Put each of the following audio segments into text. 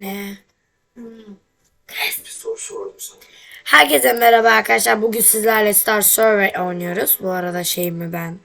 Ne? Bir soru sordum sana. Herkese merhaba arkadaşlar. Bugün sizlerle Star Survey oynuyoruz. Bu arada şeyimi ben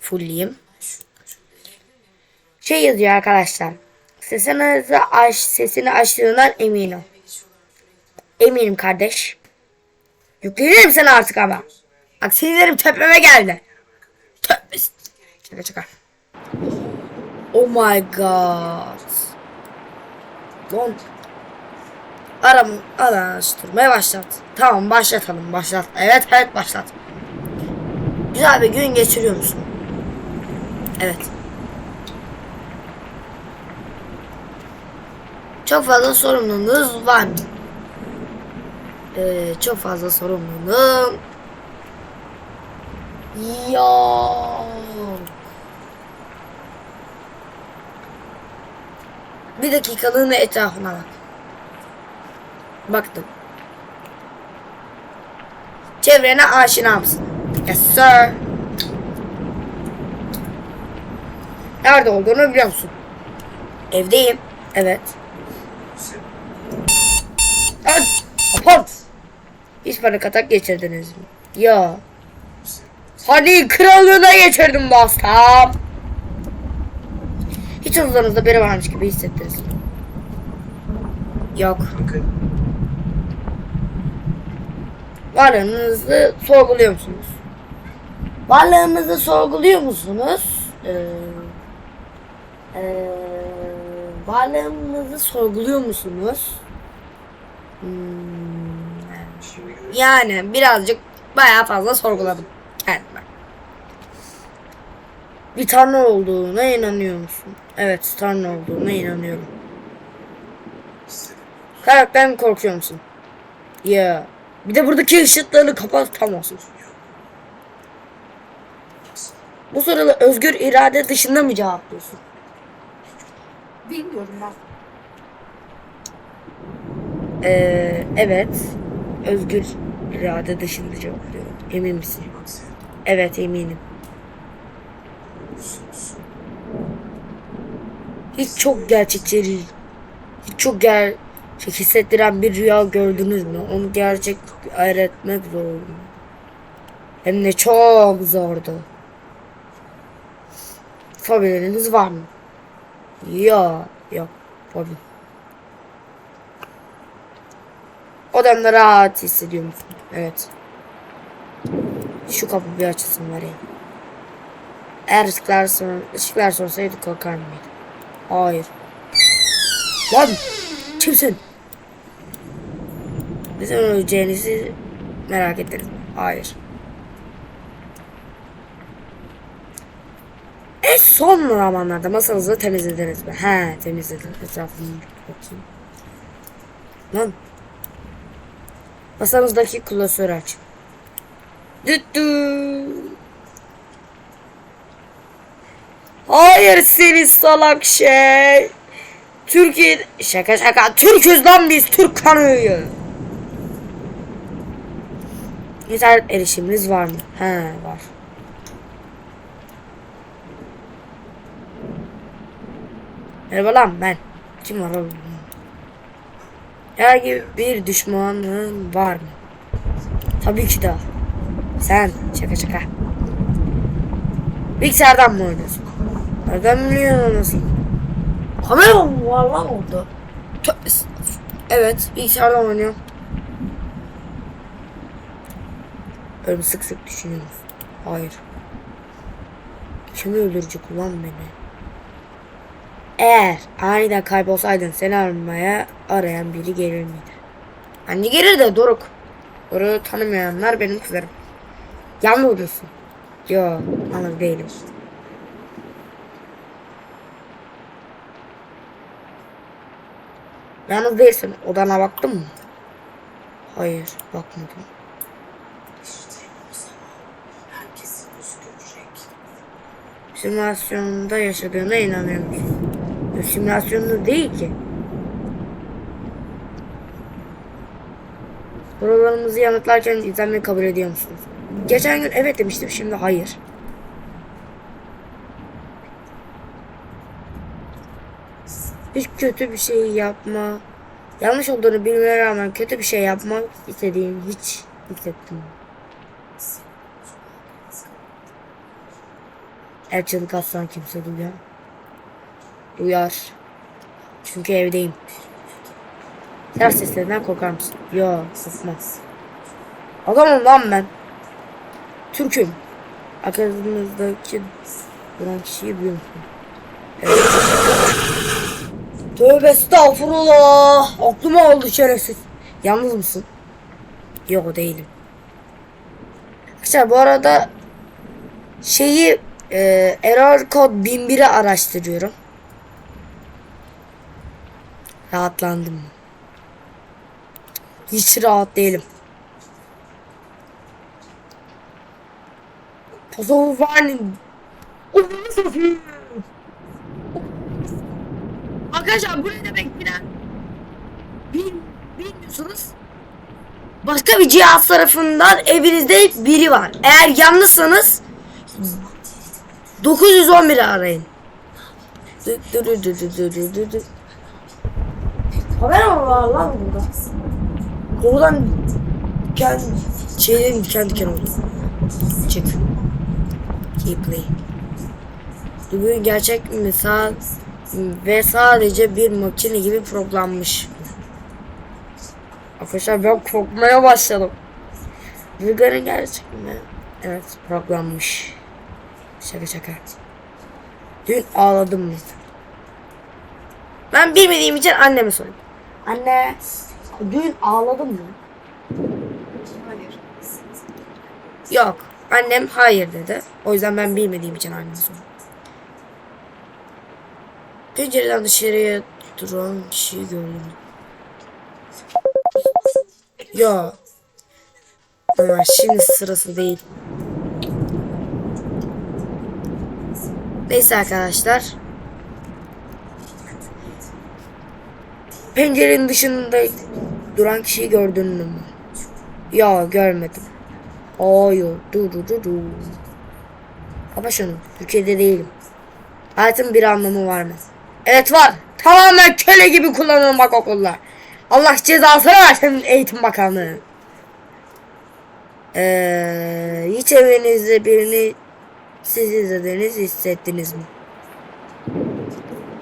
fullleyeyim. Şey yazıyor arkadaşlar. Sesini aç, sesini açtığından eminim. Eminim kardeş. Yüklenirim sen artık ama. Bak sinirlerim tepeme geldi. Tövbe. Şaka şaka. Oh my god. Lan Aram araştırmaya başlat. Tamam başlatalım başlat. Evet evet başlat. Güzel bir gün geçiriyor musun? Evet. Çok fazla sorumluluğunuz var mı? Ee, çok fazla sorumluluğum yok. Bir dakikalığına etrafına bak. Baktım. Çevrene aşina mısın? Yes sir. Nerede olduğunu biliyor musun? Evdeyim. Evet. Evet. Apart. Hiç panik atak geçirdiniz mi? Ya. Hani krallığına geçirdim bastam. Hiç huzurunuzda biri varmış gibi hissettiniz? Yok. kanka Varlığınızı sorguluyor musunuz? Varlığınızı sorguluyor musunuz? Ee, ee, varlığınızı sorguluyor musunuz? Hmm, yani birazcık bayağı fazla sorguladım. Bir tanrı olduğuna inanıyor musun? Evet tanrı olduğuna inanıyorum. İstedim. Karakterden korkuyor musun? Ya. Bir de buradaki ışıkları kapatamazsın. Bu soruları özgür irade dışında mı cevaplıyorsun? Bilmiyorum ben. Ee, evet. Özgür irade dışında cevaplıyorum. Emin misin? Evet eminim. Hiç çok gerçekçi. Hiç çok gerçek hissettiren bir rüya gördünüz mü? Onu gerçek öğretmek zor. Hem de çok zordu. Fobileriniz var mı? Yok. Yok. Fobi. Odamda rahat hissediyor musun? Evet. Şu kapı bir açılsın var ya. Eğer ışıklar, sor ışıklar sorsaydı korkar mıydı? Hayır. Lan kimsin? Bizim öleceğinizi merak ettiniz mi? Hayır. En son zamanlarda masanızı temizlediniz mi? He temizledim. Etrafını bakayım. Lan. Masanızdaki klasörü aç. Düt düt. Hayır seni salak şey. Türkiye şaka şaka Türküz lan biz Türk kanıyı. İnternet erişiminiz var mı? He var. Merhaba lan ben. Kim var oğlum? Herhangi bir düşmanın var mı? Tabii ki de. Sen şaka şaka. Bilgisayardan mı oynuyorsun? Nereden biliyorsun nasıl? Kamera mı var lan orada? Evet, bilgisayardan oynuyorum. Öyle sık sık düşünüyor musun? Hayır. Kimi öldürecek ulan beni? Eğer aniden kaybolsaydın seni aramaya arayan biri gelir miydi? Hani gelir de Doruk. Doruk'u tanımayanlar benim kızlarım. Yan mı oluyorsun? Yo, anır değilim. Yalnız değilsin. Odana baktın mı? Hayır, bakmadım. Simülasyonda yaşadığına inanıyor musun? Bu simülasyonda değil ki. Sorularımızı yanıtlarken izlenmeyi kabul ediyor musunuz? Geçen gün evet demiştim, şimdi hayır. Hiç kötü bir şey yapma. Yanlış olduğunu bilmeye rağmen kötü bir şey yapmak istediğini hiç hissettim. Çığlık atsan kimse duyar. Duyar. Çünkü evdeyim. Silah seslerinden korkar mısın? Yo, korkmam. Adamım lan ben. Türk'üm. Arkanızdaki duran kişiyi biliyor musun? Evet. Tövbe estağfurullah. Aklıma oldu şerefsiz. Yalnız mısın? Yok değilim. Arkadaşlar bu arada şeyi e, error kod 1001'i araştırıyorum. Rahatlandım. Hiç rahat değilim. Pozovanın Onu satayım. Arkadaşlar bu ne demek bilen? Bil, bilmiyorsanız başka bir cihaz tarafından evinizde biri var. Eğer yalnızsanız 911 arayın. Kamera mı var lan burada? Doğrudan kendi şeylerin kendi diken oldu. Çık. Keep play. Bu gerçek mesaj ve sadece bir makine gibi programlanmış. Arkadaşlar ben korkmaya başladım. Bulgar'ın gerçek mi? Evet programlanmış. Şaka şaka. Dün ağladım mı? Ben bilmediğim için anneme sordum. Anne dün ağladın mı? Hayır. Yok. Annem hayır dedi. O yüzden ben bilmediğim için anneme sordum. Pencereden dışarıya duran kişiyi gördüm. Yo. Ama şimdi sırası değil. Neyse arkadaşlar. Pencerenin dışında duran kişiyi gördün mü? Ya görmedim. Hayır. Dur dur dur dur. Kapa şunu. Türkiye'de değilim. Hayatın bir anlamı var mı? Evet var. Tamamen köle gibi kullanılmak okullar. Allah cezasını versin eğitim bakanlığı. Ee, hiç evinizde birini siz izlediğiniz hissettiniz mi?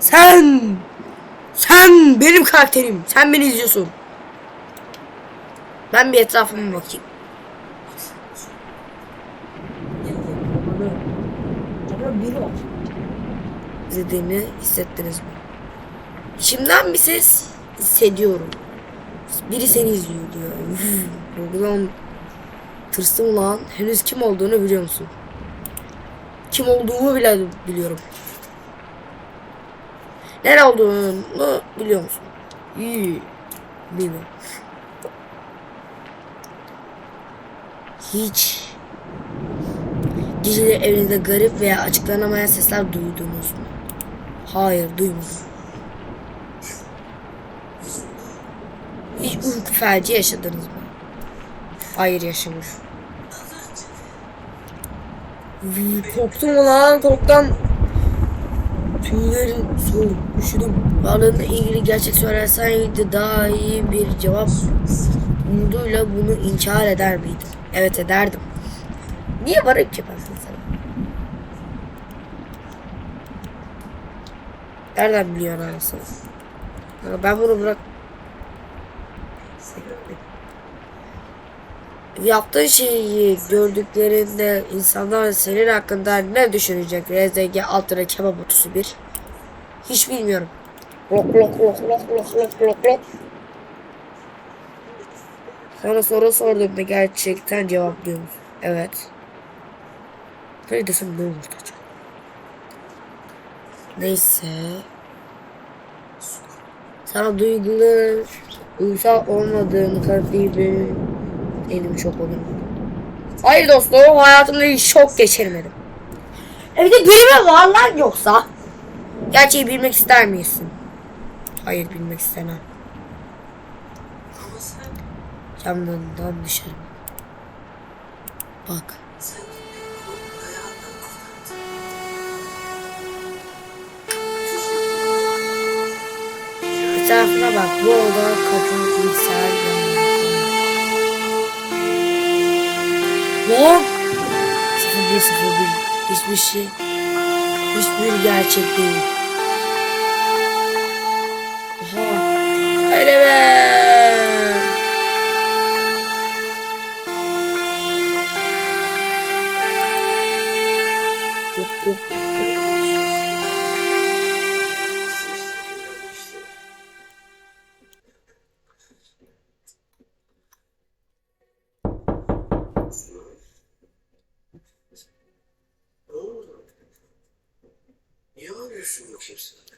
Sen! Sen benim karakterim. Sen beni izliyorsun. Ben bir etrafıma bakayım. biri var. İzlediğini hissettiniz mi? İçimden bir ses hissediyorum. Biri seni izliyor diyor. Buradan tırstım lan. Henüz kim olduğunu biliyor musun? Kim olduğumu bile biliyorum. Nere olduğunu biliyor musun? İyi. Bilmiyorum. Hiç Geceleri evinizde garip veya açıklanamayan sesler duydunuz mu? Hayır duymadım. Hiç uyku felci yaşadınız mı? Hayır yaşamış. Korktum lan korktum. Tüylerim soğuk üşüdüm. Varlığına ilgili gerçek söyleseydi daha iyi bir cevap umuduyla bunu inkar eder miydim? Evet ederdim. Niye varım ki ben Nereden biliyorsun anasını? Ben bunu bırak... Yaptığın şeyi gördüklerinde insanlar senin hakkında ne düşünecek? RZG alt lira kebap otusu bir. Hiç bilmiyorum. Lok lok lok lok lok lok lok lok. Sana soru sorduğumda gerçekten cevaplıyor musun? Evet. Böyle desem ne olur acaba? Neyse. Sana duygulu, duygusal olmadığını kanıtlayıp elim çok olur. Hayır dostum hayatımda hiç şok geçirmedim. Evde mi var lan yoksa? Gerçeği bilmek ister misin? Hayır bilmek istemem. Camdan dışarı. Bak. sen Etrafına bak. Bu oda kapı, bilgisayar. Ne? 0101 hiçbir şey hiçbir gerçek değil.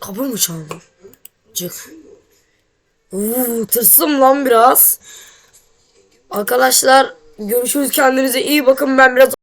Kapı mı çaldı? Cık. Oo, tırsım lan biraz. Arkadaşlar görüşürüz kendinize iyi bakın ben biraz